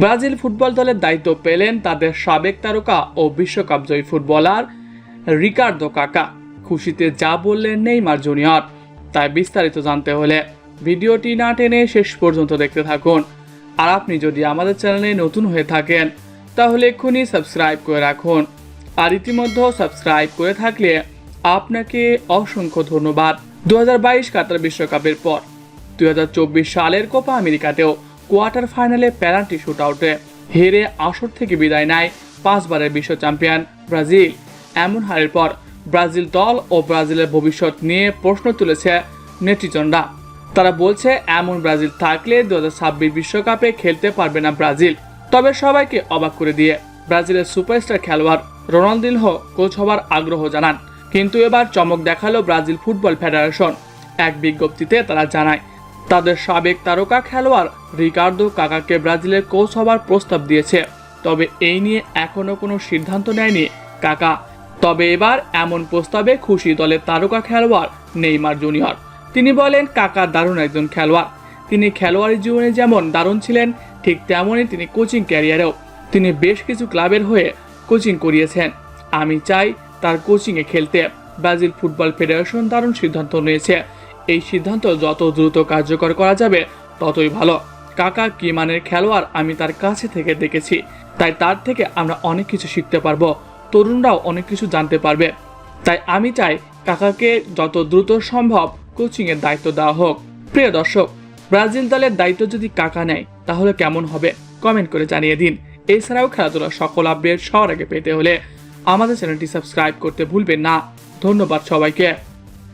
Brazil football দলের দায়িত্ব পেলেন তাদের সাবেক তারকা ও বিশ্বকাপ জয়ী ফুটবলার রিকার্দো কাকা। খুশিতে যা বললেন নেইমার জুনিয়র, তাই বিস্তারিত জানতে হলে ভিডিওটি না টেনে শেষ পর্যন্ত দেখতে থাকুন। আর আপনি যদি আমাদের চ্যানেলে নতুন হয়ে থাকেন, তাহলে এক্ষুনি সাবস্ক্রাইব করে রাখুন। আর ইতিমধ্যে সাবস্ক্রাইব করে থাকলে আপনাকে অসংখ্য ধন্যবাদ। দু হাজার বাইশ কাতার বিশ্বকাপের পর দু হাজার চব্বিশ সালের কোপা আমেরিকাতেও কোয়ার্টার ফাইনালে প্যারান্টি শুট আউটে হেরে আসর থেকে বিদায় নেয় পাঁচবারের বিশ্ব চ্যাম্পিয়ন ব্রাজিল। এমন হারের পর ব্রাজিল দল ও ব্রাজিলের ভবিষ্যৎ নিয়ে প্রশ্ন তুলেছে নেটিজনরা। তারা বলছে, এমন ব্রাজিল থাকলে দু হাজার বিশ্বকাপে খেলতে পারবে না ব্রাজিল। তবে সবাইকে অবাক করে দিয়ে ব্রাজিলের সুপারস্টার খেলোয়াড় রোনালদিনহো কোচ হবার আগ্রহ জানান। কিন্তু এবার চমক দেখাল ব্রাজিল ফুটবল ফেডারেশন। এক বিজ্ঞপ্তিতে তারা জানায় তাদের সাবেক তারকা খেলোয়াড় রিকার্দো কাকাকে ব্রাজিলের কোচ হবার প্রস্তাব দিয়েছে। তবে এই নিয়ে এখনও কোনো সিদ্ধান্ত নেয়নি কাকা। তবে এবার এমন প্রস্তাবে খুশি দলের তারকা খেলোয়াড় নেইমার জুনিয়র। তিনি বলেন, কাকা দারুণ একজন খেলোয়াড়। তিনি খেলোয়াড়ি জীবনে যেমন দারুণ ছিলেন, ঠিক তেমনই তিনি কোচিং ক্যারিয়ারেও। তিনি বেশ কিছু ক্লাবের হয়ে কোচিং করিয়েছেন। আমি চাই তার কোচিংয়ে খেলতে। ব্রাজিল ফুটবল ফেডারেশন দারুণ সিদ্ধান্ত নিয়েছে। এই সিদ্ধান্ত যত দ্রুত কার্যকর করা যাবে, ততই ভালো। কাকা কি মানের খেলোয়াড় আমি তার কাছে থেকে দেখেছি। তাই তার থেকে আমরা অনেক কিছু শিখতে পারব। তরুণরাও অনেক কিছু জানতে পারবে। তাই আমি চাই কাকাকে যত দ্রুত সম্ভব কোচিংয়ের দায়িত্ব দেওয়া হোক। প্রিয় দর্শক, ব্রাজিল দলের দায়িত্ব যদি কাকা নেয়, তাহলে কেমন হবে? কমেন্ট করে জানিয়ে দিন। এছাড়াও খেলাধুলার সকল আপডেট সবার আগে পেতে হলে আমাদের চ্যানেলটি সাবস্ক্রাইব করতে ভুলবেন না। ধন্যবাদ সবাইকে।